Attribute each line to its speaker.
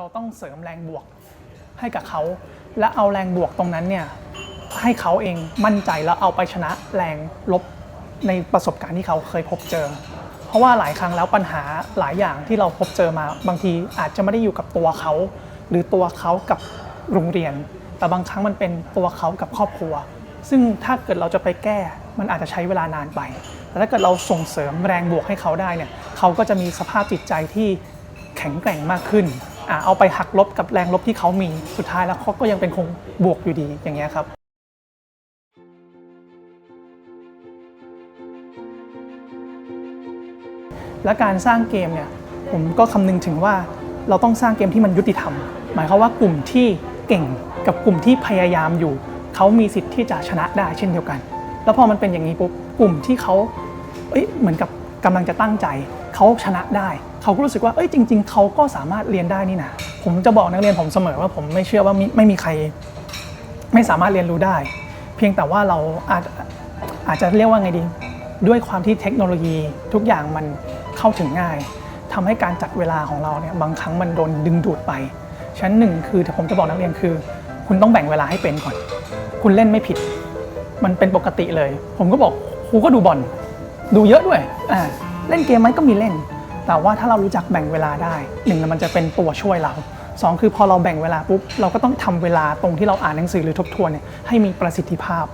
Speaker 1: เราต้องเสริมแรงบวกให้กับเขา และเอาแรงบวกตรงนั้นเนี่ยให้เขาเองมั่นใจแล้วเอาไปชนะแรงลบในประสบการณ์ที่เขาเคยพบเจอ เพราะว่าหลายครั้งแล้วปัญหาหลายอย่างที่เราพบเจอมา บางทีอาจจะไม่ได้อยู่กับตัวเขา หรือตัวเขากับโรงเรียน แต่บางครั้งมันเป็นตัวเขากับครอบครัว ซึ่งถ้าเกิดเราจะไปแก้ มันอาจจะใช้เวลานานไป แต่ถ้าเกิดเราส่งเสริมแรงบวกให้เขาได้เนี่ยเขาก็จะมีสภาพจิตใจที่แข็งแกร่งมากขึ้น เอาไปหักลบกับแรงลบที่เขามีสุดท้ายแล้วเขาก็ยังเป็นคงบวกอยู่ดีอย่างเงี้ยครับและการสร้างเกมเนี่ยผมก็คำนึงถึงว่าเราต้องสร้างเกมที่มันยุติธรรม หมายความว่ากลุ่มที่เก่งกับกลุ่มที่พยายามอยู่ เขามีสิทธิ์ที่จะชนะได้เช่นเดียวกัน แล้วพอมันเป็นอย่างนี้ปุ๊บกลุ่มที่เขาเอ้ยเหมือนกับ กำลังจะตั้งใจเขาชนะได้ เขาก็รู้สึกว่าเอ้ยจริง ๆเขาก็สามารถเรียนได้นี่นะผมจะบอกนักเรียนผมเสมอว่าผมไม่เชื่อว่ามีไม่มีใคร ไม่สามารถเรียนรู้ได้ เพียงแต่ว่าเราอาจอาจจะเรียกว่าไงดีด้วยความที่เทคโนโลยีทุกอย่างมันเข้าถึงง่ายทำให้การจัดเวลาของเราเนี่ยบางครั้งมันโดนดึงดูดไปฉะนันหนึ่งคือผมจะบอกนักเรียนคือ คุณต้องแบ่งเวลาให้เป็นก่อน คุณเล่นไม่ผิด มันเป็นปกติเลย ผมก็บอกครูก็ดูบอล ดูเยอะด้วยอ่าเล่นเกมไหมก็มีเล่น แต่ว่าถ้าเรารู้จักแบ่งเวลาได้หนึ่งมันจะเป็นตัวช่วยเราสองคือพอเราแบ่งเวลาปุ๊บเราก็ต้องทำเวลาตรงที่เราอ่านหนังสือหรือทบทวนเนี่ยให้มีประสิทธิภาพ